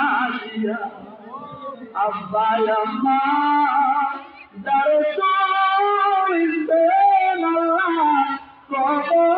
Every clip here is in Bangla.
আসিয়া আব্বা আম্মা কবরে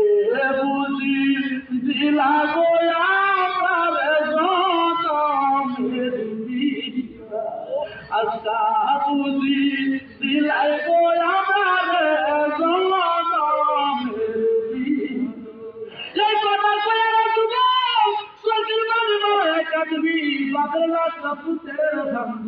দিলা গো আমরা যত আজকা বুঝি দিলাই গো আমার এই কথা কয়ে তুমি সকিল মানে মারা কাটবি বাবার লাশটা পুঁতে ভাঙব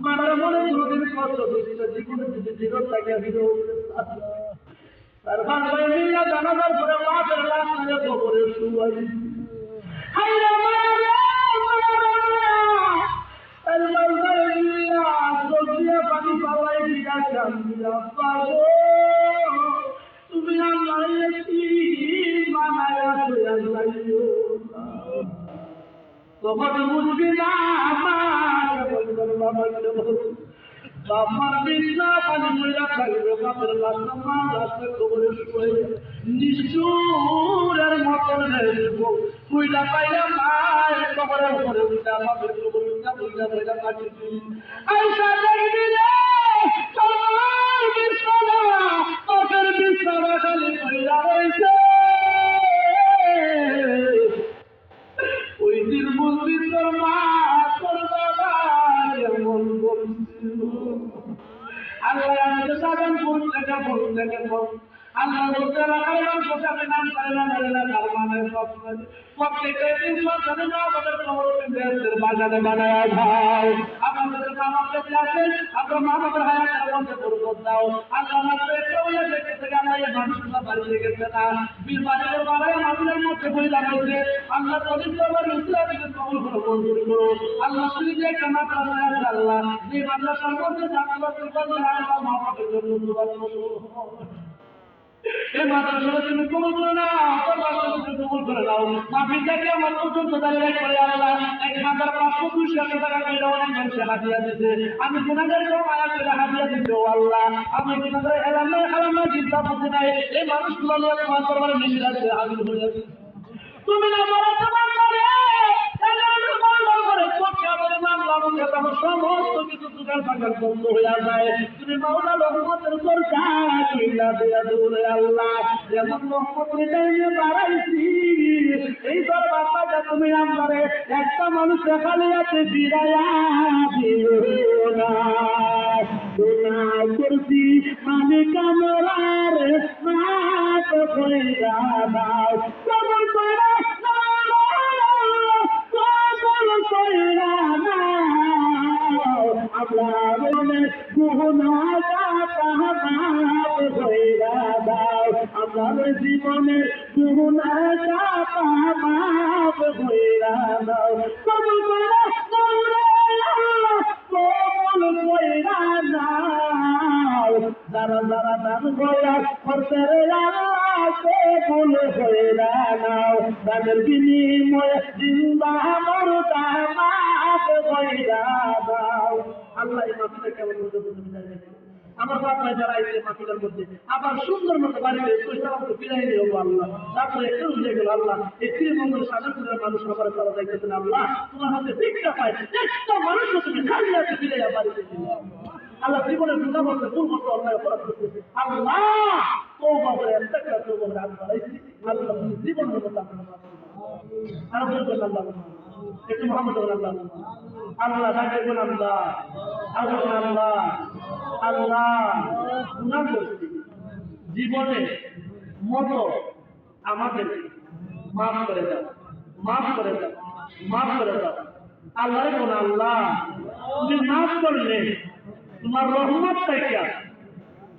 মারার মনে কোনোদিন কষ্ট দিচ্ছিল জীবনে যদি জীবন থাকে হিরো তার ভাগ ভাই মিল্লা জানাজার পরে মাছের লাশ মেরে কবরে শুয়াই। হাইরে মায়া তার ভাই ভাই মিল্লা সবজিয়া পানি পাওয়াই বিরা কান্দিয়া তুমি আমার বানায়া নিষ্ঠুরের মতন হেসব মহিলা মায়ের কবরে উপরে উঠা, বাপের কবরে উঠা মহিলা কাটি আইসা দেখবি রে তোমার বিছনা, বাপের বিছনা খালি মহিলা Thank you. আল্লাহ বলতে রাখার নাম সোসাবে নাম করে না মেরে না মানে সব প্রত্যেকটা দিন সন্তানের মা আমাদের খবরকে দেশের বাগানে বানায় ভাই। আমাদের মা বাবাকে আছেন আপনার মা বাবার হায়াতের বলে বাবার এই মাদ্রাসাটা তুমি কবুল করে নাও তোর বাচ্চাকে তুমি কবুল করে নাও। মাফিক থেকে আমার পর্যন্ত দাঁড়িয়ে করে আল্লাহ। এক হাজার পাঁচশো দুইশো টাকা করে অনেক মানুষের হাতিয়া দিতে আমি গুণাগার কেউ মায়া করে হাতিয়া দিতে আল্লাহ। আমি এলাম না এলাম না, চিন্তা করতে নাই। এই নিয়ে মিশে যাচ্ছে তুমি না তোমার সমস্ত কিছু দোকান বন্ধ হয়ে যায়। তুমি মাওলা রহমতের দরকার। এই একটা মানুষ খালি আছে বিরায়া জীবনে গুনাটা তাহাব কইরা দাও কবল কইরা দাও কবল কইরা দাও যারা যারা দান কইরা করতে আল্লাহ কবুল কইরা নাও। দানের বিনিময়ে জিন্দা মরতা মাফ দাও আল্লাহ মাসটা কেমন তুমি জানেন আমার বাপ যারা এই মাসিকার মধ্যে আবার সুন্দর মতো বাড়িতে মতো বিদায় নিয়ে হব আল্লাহ। তারপরে একটু উঠে গেল আল্লাহ। এই শ্রীমঙ্গল সাজাপুরের মানুষ আবার তারা দেখতেছেন, আল্লাহ, তোমার হাতে ভিক্ষা পায়। একটা মানুষকে তুমি খালি হাতে বিদায় বাড়িতে আল্লাহ জীবনের গুণা বলতে ভুল মতো অন্যায় অপরাধ করতেছে। আল্লাহ তৌবা করে একটা করে তৌবা করে বাড়াইছি। আল্লাহ তুমি জীবনের মতো আরও বলবেন আল্লাহ। একটু মোহাম্মদ আল্লাহ। আল্লাহ আল্লাহ। আল্লাহ। আল্লাহ জীবনে মতো আমাদের মাফ করে দাও মাফ করে দাও মাফ করে দাও আল্লাহরে কোন আল্লাহ তুমি মাফ করলে তোমার রহমত থেকে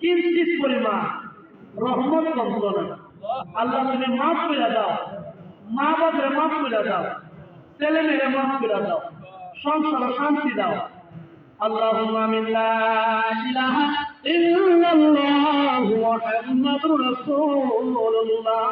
কিঞ্চিত পরিমাণ রহমত কমতো না আল্লাহ তুমি মাফ করে দাও মা বাপরে মাফ করে দাও ছেলে মেয়েরে মাফ করে দাও সংসারে শান্তি দাও اللهم من لا إله إلا الله محمد رسول الله